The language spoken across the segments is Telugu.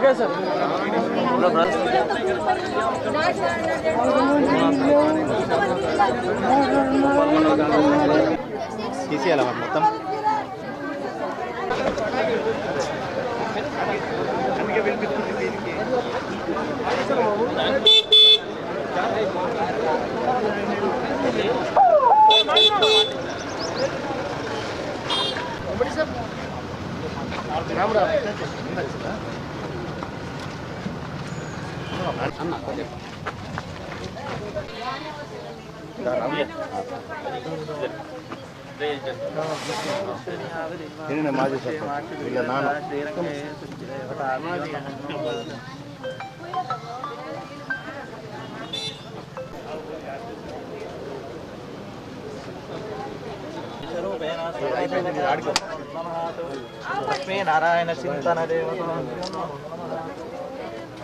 Okay sir. తీసేయాలి మరి మొత్తం? నేనే మాజీ సర్పంచ్ వీళ్ళ నాన్న లక్ష్మీ నారాయణ చింతన దేవత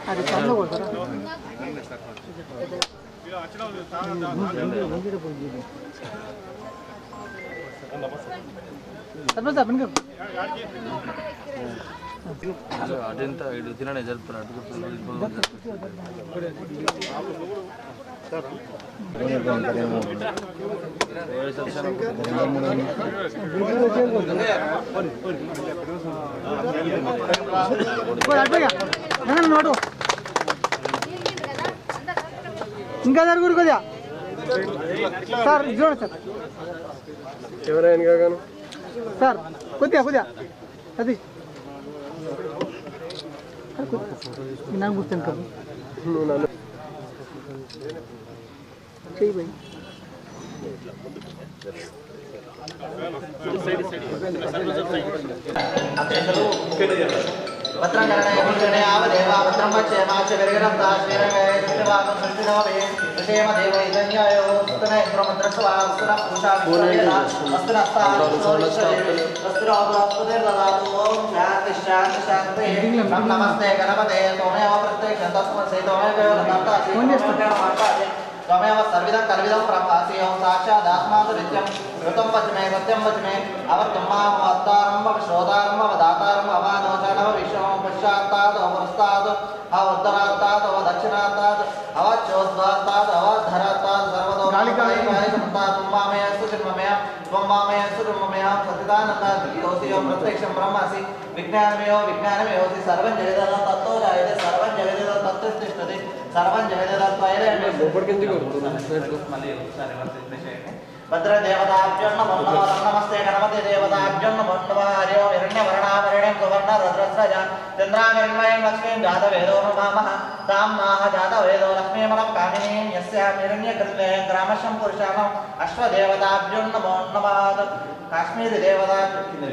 అది కన్ను కొడతారా సర్పంచ్ సార్ వెనక ఇటు తిననే జరుపుతున్నాడు ఇంకో నోటు ఇంకా జరుగురు కొద్దిగా సార్ చూడండి సార్. ఎవరైనా సార్ కొద్దిగా కొద్దిగా. అది. నాకు గుర్తుంది కదా చెయ్యి పోయి. భద్రం కరణే భద్రం పచ్చే మాచ విరగరం దాశ్వీరంగే సృష్టివాగం సృష్టినోపే విషేమ దేవ ఇదన్యాయో సుతన ఇంద్రమద్రస్వా వస్తున పురుషా విశ్వవేద వస్తున వస్తురాపుదేర్దదాతు ఓం శాంతి శాంతి శాంతి. నమ నమస్తే గణపతే. తోమేవ ప్రత్యక్ష? తస్మై తోమేవ त्वमेव सर्विदं कल्विदं प्रभासियं साक्षात् आत्मान्तरित्यं नित्यं कृतं वचने सत्यं वचने मे अवर्तं माम् अत्तारं मम श्रोतारं विश्वं पश्चात्तात् अवरस्तात् अवत्तरात्तात् अवदक्षिणात्तात् अवचोद्वात्तात् अवधरात्तात् सर्वतो संतात् मामे अस्तु जन्ममय त्वं मामे अस्तु जन्ममय सच्चिदानन्दाद्योऽसि यो प्रत्यक्षं ब्रह्मासि विज्ञानमेव विज्ञानमेवसि सर्वं जगदः तत्त्वो जायते सर्वं जगदः చేసినది సర్వం జయదత్వాయనే మళ్ళీ ఒకసారి భద్ర దేవతాభ్యం నమస్తే గణపతి దేవతాభ్యం భండవా హరి ఓం హిరణ్యవర్ణావరణం సువర్ణ రద్రస్రజ చంద్రామిరణ్మయం లక్ష్మీం జాత వేదో కాశ్మీరి దేవతా కింద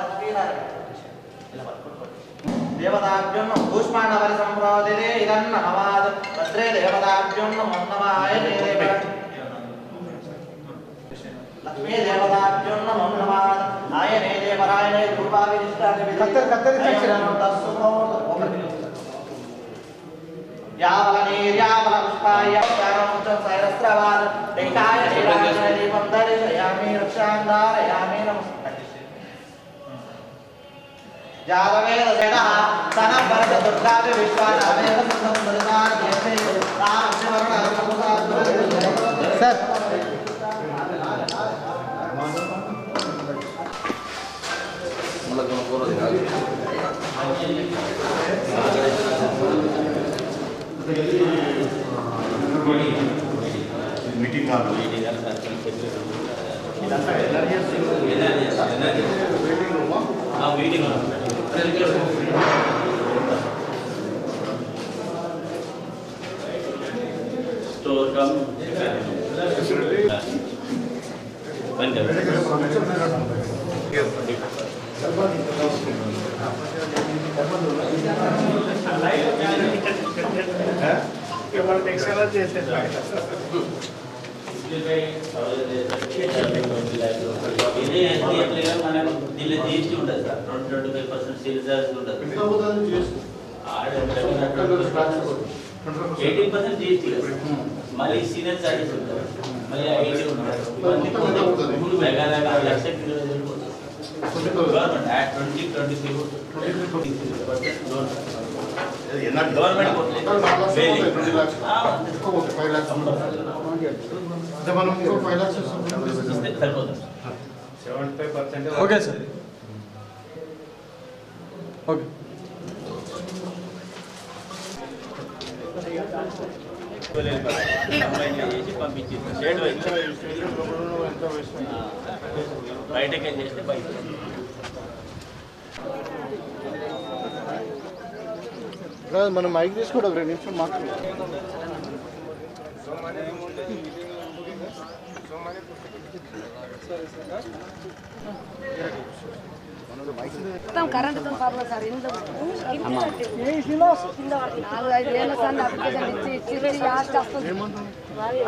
లక్ష్మీనారాయణ. దేవతాభ్యం భూష్మాణవరి సంప్రోదిదే ఇదన్న నమాద్ భద్రే దేవతాభ్యం నమో నమాయ దేవ లక్ష్మీ దేవతాభ్యం నమో నమాద్ ఆయనే దేవరాయణే రూపా విశిష్టాని కత్తెర- కత్తెర తెచ్చిరా? యావల నీర్యావల పుష్పాయ దీపం దర్శయామి రక్షాం ధారయామి నమస్తే. जातवेदसेनः सन भरत दुर्गापि विश्वानामेव संस्मृताद्यते रामवर्णः sir meeting meeting to come when the केवल एक्सेल जैसे ఇదే ఎస్టీఎఫ్లో మనకు దీనిలో జీఎస్టీ ఉంటుంది సార్ రెండు twenty five government okay sir. Okay. బయటకే చేస్తే బయట మనం మైక్ తీసుకోవడం రెండు నిమిషం మాట్లాడుతున్నాం మొత్తం కరెంటుతో ప్రాబ్లం సార్ ఇంట్లో నాలుగు ఐదు ఏళ్ళ సార్ అప్లికేషన్ ఇచ్చి ఇచ్చి ఇచ్చి లాస్ట్ వస్తుంది.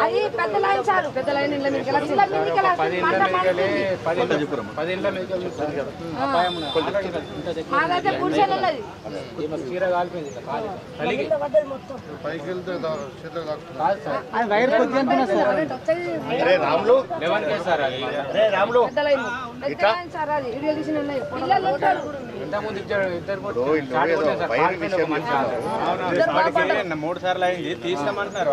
అది పెద్ద లైన్ సార్ పెద్ద లైన్ ఇళ్ళ వెళ్ళాలి. పంట పండుతుంది. మాదైతే గుడిసెలు ఉన్నది. పెద్ద లైన్. పెద్ద లైన్ సార్ అది. ఇడియల్ తీసిన ఉన్నాయి. పిల్లలు ఉంటారు. మూడు సార్లు అయింది తీస్తామంటున్నారు.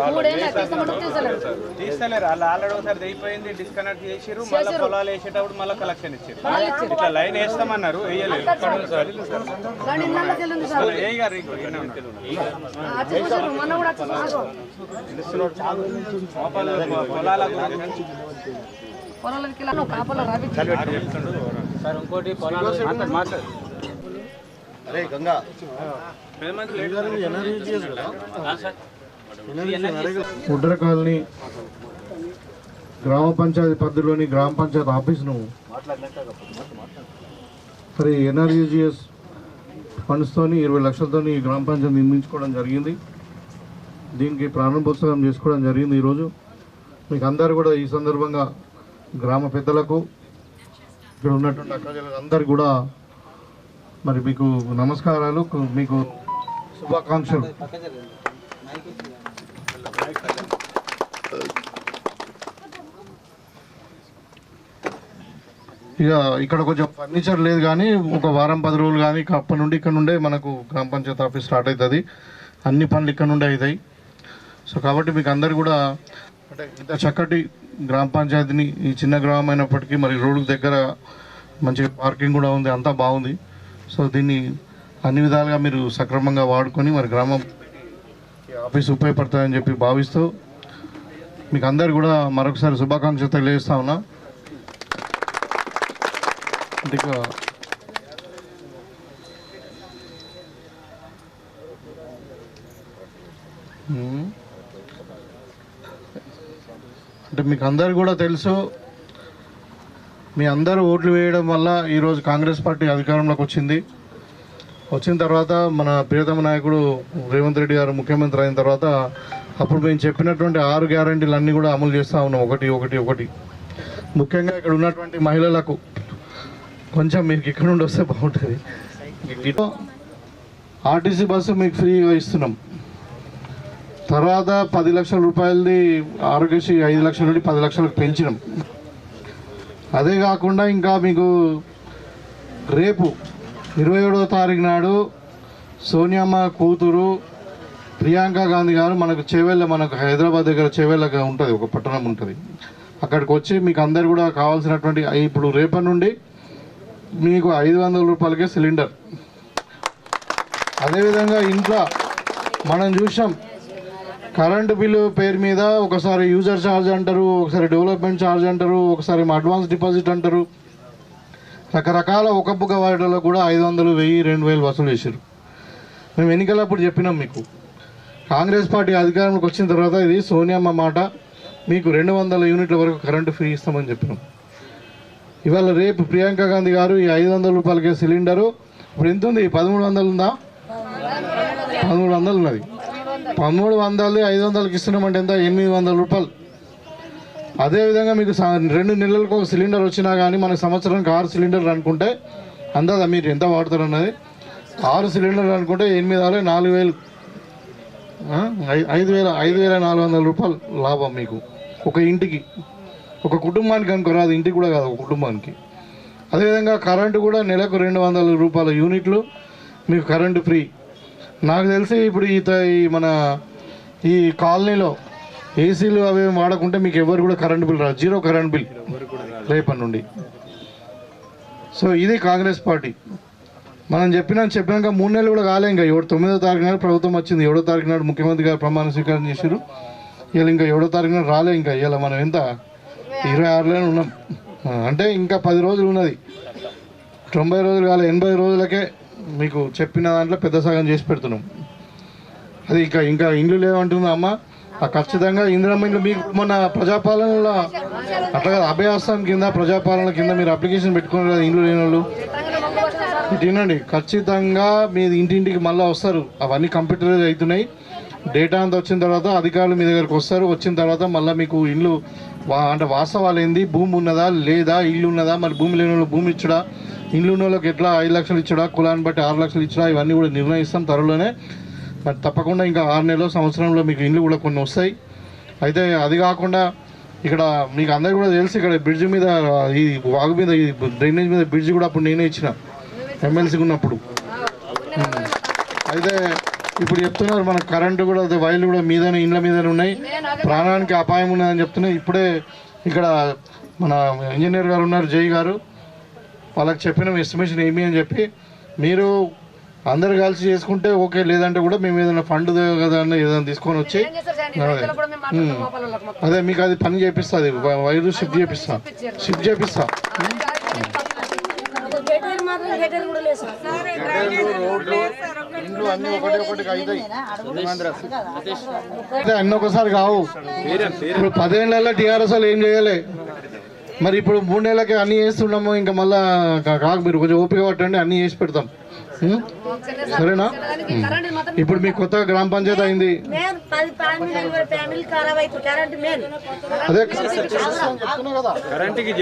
తీస్తలేరు. వాళ్ళు ఆల్రెడీ ఒకసారి అయిపోయింది డిస్కనెక్ట్ చేసిర్రు మళ్ళీ. పొలాలు వేసేటప్పుడు మళ్ళీ కలెక్షన్ ఇచ్చారు. ఇట్లా లైన్ వేస్తామన్నారు వేయలేదు. చూసారు చూసారు పొలాల గురించి. పొలాలకి కాపలో రవి సార్ ఇంకోటి పొలాలు మాట్లాడు. అరే గంగా. ఉడ్డర కాలనీ గ్రామ పంచాయతీ పరిధిలోని గ్రామ పంచాయతీ ఆఫీస్ను మరి ఎన్ఆర్యూజిఎస్ ఫండ్స్తోని ఇరవై లక్షలతోని ఈ గ్రామ పంచాయతీ నిర్మించుకోవడం జరిగింది. దీనికి ప్రారంభోత్సవం చేసుకోవడం జరిగింది ఈరోజు. మీకు అందరు కూడా ఈ సందర్భంగా గ్రామ పెద్దలకు ఇక్కడ ఉన్నటువంటి అక్కజలకు అందరు కూడా మరి మీకు నమస్కారాలు మీకు శుభాకాంక్షలు. ఇక ఇక్కడ కొంచెం ఫర్నిచర్ లేదు కానీ ఒక వారం పది రోజులు కానీ అప్పటి నుండి ఇక్కడ నుండే మనకు గ్రామ పంచాయతీ ఆఫీస్ స్టార్ట్ అవుతుంది. అన్ని పనులు ఇక్కడ నుండే అవుతాయి. సో కాబట్టి మీకు అందరు కూడా అంటే ఇంత చక్కటి గ్రామ పంచాయతీని ఈ చిన్న గ్రామం అయినప్పటికీ మరి రోడ్డు దగ్గర మంచి పార్కింగ్ కూడా ఉంది అంతా బాగుంది. సో దీన్ని అన్ని విధాలుగా మీరు సక్రమంగా వాడుకొని మరి గ్రామం ఆఫీస్ ఉపయోగపడతాయని చెప్పి భావిస్తూ మీకు అందరు కూడా మరొకసారి శుభాకాంక్షలు తెలియజేస్తా ఉన్నా. ఇంకా అంటే మీకు అందరు కూడా తెలుసు మీ అందరూ ఓట్లు వేయడం వల్ల ఈరోజు కాంగ్రెస్ పార్టీ అధికారంలోకి వచ్చింది. వచ్చిన తర్వాత మన ప్రియతమ నాయకుడు రేవంత్ రెడ్డి గారు ముఖ్యమంత్రి అయిన తర్వాత అప్పుడు మేము చెప్పినటువంటి ఆరు గ్యారంటీలు అన్నీ కూడా అమలు చేస్తూ ఉన్నాం. ఒకటి ఒకటి ఒకటి. ముఖ్యంగా ఇక్కడ ఉన్నటువంటి మహిళలకు కొంచెం మీకు ఇక్కడ నుండి వస్తే బాగుంటుంది. ఆర్టీసీ బస్సు మీకు ఫ్రీగా ఇస్తున్నాం. తర్వాత పది లక్షల రూపాయలది ఆరోగ్యశ్రీ ఐదు లక్షల నుండి పది లక్షలకు పెంచినాం. అదే కాకుండా ఇంకా మీకు రేపు ఇరవై ఏడవ తారీఖు నాడు సోనియామ్మ కూతురు ప్రియాంక గాంధీ గారు మనకు చేవెళ్ళ మనకు హైదరాబాద్ దగ్గర చేవెళ్ళగా ఉంటుంది ఒక పట్టణం ఉంటుంది. అక్కడికి వచ్చి మీకు అందరు కూడా కావాల్సినటువంటి ఇప్పుడు రేపటి నుండి మీకు ఐదు వందల రూపాయలకే సిలిండర్. అదేవిధంగా ఇంట్లో మనం చూసాం కరెంటు బిల్లు పేరు మీద ఒకసారి యూజర్ ఛార్జ్ అంటారు ఒకసారి డెవలప్మెంట్ ఛార్జ్ అంటారు ఒకసారి అడ్వాన్స్ డిపాజిట్ అంటారు. రకరకాల ఒక బుక్క వాటిలో కూడా ఐదు వందలు వెయ్యి రెండు వేలు వసూలు చేశారు. మేము ఎన్నికలప్పుడు చెప్పినాం మీకు. కాంగ్రెస్ పార్టీ అధికారంలోకి వచ్చిన తర్వాత ఇది సోనియామ్మ మాట మీకు రెండు వందల యూనిట్ల వరకు కరెంటు ఫ్రీ ఇస్తామని చెప్పినాం. ఇవాళ రేపు ప్రియాంక గాంధీ గారు ఈ ఐదు వందల రూపాయలకే సిలిండరు. ఇప్పుడు ఎంత ఉంది పదమూడు వందలు ఉందా? పదమూడు వందలు ఉన్నది. పదమూడు వందలు ఐదు వందలకి ఇస్తున్నామంటే ఎంత? ఎనిమిది వందల రూపాయలు. అదేవిధంగా మీకు రెండు నెలలకు ఒక సిలిండర్ వచ్చినా కానీ మన సంవత్సరానికి ఆరు సిలిండర్లు అనుకుంటే అందాదా మీరు ఎంత వాడతారు అన్నది ఆరు సిలిండర్లు అనుకుంటే ఎనిమిది ఆరు నాలుగు వేలు. ఐదు వేల ఐదు వేల నాలుగు వందల రూపాయలు లాభం మీకు. ఒక ఇంటికి. ఒక కుటుంబానికి అనుకోరాదు ఇంటికి కూడా కాదు ఒక కుటుంబానికి. అదేవిధంగా కరెంటు కూడా నెలకు రెండు వందల రూపాయల యూనిట్లు. మీకు కరెంటు ఫ్రీ. నాకు తెలిసి ఇప్పుడు ఈ ఈ మన ఈ కాలనీలో ఏసీలు అవి వాడకుంటే మీకు ఎవరు కూడా కరెంట్ బిల్ రాదు. Zero current bill. రేపటి నుండి. సో ఇది కాంగ్రెస్ పార్టీ. మనం చెప్పినా చెప్పినాక మూడు నెలలు కూడా కాలే ఇంకా. ఏడు తొమ్మిదో తారీఖు నాడు ప్రభుత్వం వచ్చింది. ఏడో తారీఖు నాడు ముఖ్యమంత్రి గారు ప్రమాణ స్వీకారం చేశారు వీళ్ళు ఇంకా ఏడో తారీఖు నాడు రాలే ఇంకా. ఇవాళ మనం ఎంత? ఇరవై ఆరులోనే ఉన్నాం. అంటే ఇంకా పది రోజులు ఉన్నది. తొంభై రోజులు కాలే. ఎనభై రోజులకే మీకు చెప్పిన దాంట్లో పెద్ద సగం చేసి పెడుతున్నాం. అది ఇంకా ఇంకా ఇండ్లు లేవంటుందా అమ్మ. ఖచ్చితంగా ఇందిరమ్మ ఇండ్లు మీకు మొన్న ప్రజాపాలనలో అట్లా కాదు అభయాస్తం కింద ప్రజాపాలన కింద మీరు అప్లికేషన్ పెట్టుకున్నారు కదా ఇండ్లు లేని వాళ్ళు. తినండి. ఖచ్చితంగా మీ ఇంటింటికి మళ్ళీ వస్తారు. అవన్నీ కంప్యూటరైజ్ అవుతున్నాయి. డేటా అంతా వచ్చిన తర్వాత అధికారులు మీ దగ్గరకు వస్తారు. వచ్చిన తర్వాత మళ్ళీ మీకు ఇల్లు వా అంటే వాస్తవాలు ఏంది భూమి ఉన్నదా? లేదా? ఇల్లు ఉన్నదా? మరి భూమి లేని వాళ్ళు భూమి ఇచ్చడా? ఇల్లు ఉన్న వాళ్ళకి ఎట్లా ఐదు లక్షలు ఇచ్చడా? కులాన్ని బట్టి ఆరు లక్షలు ఇచ్చడా? ఇవన్నీ కూడా నిర్ణయిస్తాం త్వరలోనే. మరి తప్పకుండా ఇంకా ఆరు నెలలు సంవత్సరంలో మీకు ఇండ్లు కూడా కొన్ని వస్తాయి. అయితే అది కాకుండా ఇక్కడ మీకు అందరికీ కూడా తెలుసు ఇక్కడ బ్రిడ్జ్ మీద ఈ వాగు మీద ఈ డ్రైనేజ్ మీద బ్రిడ్జ్ కూడా అప్పుడు నేనే ఇచ్చిన. ఎమ్మెల్సీగా ఉన్నప్పుడు. అయితే ఇప్పుడు చెప్తున్నారు మన కరెంటు కూడా వైర్లు కూడా మీదనే ఇండ్ల మీదనే ఉన్నాయి. ప్రాణానికి అపాయం ఉన్నదని చెప్తున్నాయి. ఇప్పుడే ఇక్కడ మన ఇంజనీర్ గారు ఉన్నారు జై గారు. వాళ్ళకి చెప్పిన ఎస్టిమేషన్ ఏమి అని చెప్పి మీరు అందరు కలిసి చేసుకుంటే ఓకే లేదంటే కూడా మేము ఏదైనా ఫండ్ కదా అని ఏదైనా తీసుకొని వచ్చి. అదే మీకు అది పని చేపిస్తుంది వైరు షిఫ్ట్ చేపిస్తా షిఫ్ట్ చేపిస్తా. గేటేరు మాత్రం గేటేరు కూడా లేదు సార్. ఇండ్లు అన్ని ఒకటి ఒకటి అవుతాయి అయితే అన్ని ఒకసారి కావు. ఇప్పుడు పదేళ్ళల్లో టీఆర్ఎస్ వాళ్ళు ఏం చేయలే. మరి ఇప్పుడు మూడు నెలలకి అన్ని చేస్తున్నాము ఇంకా మళ్ళా కాకు మీరు కొంచెం ఓపిక పట్టండి అన్ని చేసి పెడతాం? సరేనా. ఇప్పుడు మీకు కొత్తగా గ్రామ పంచాయతీ అయింది. అదే చెప్తున్నా కదా కరెంట్కి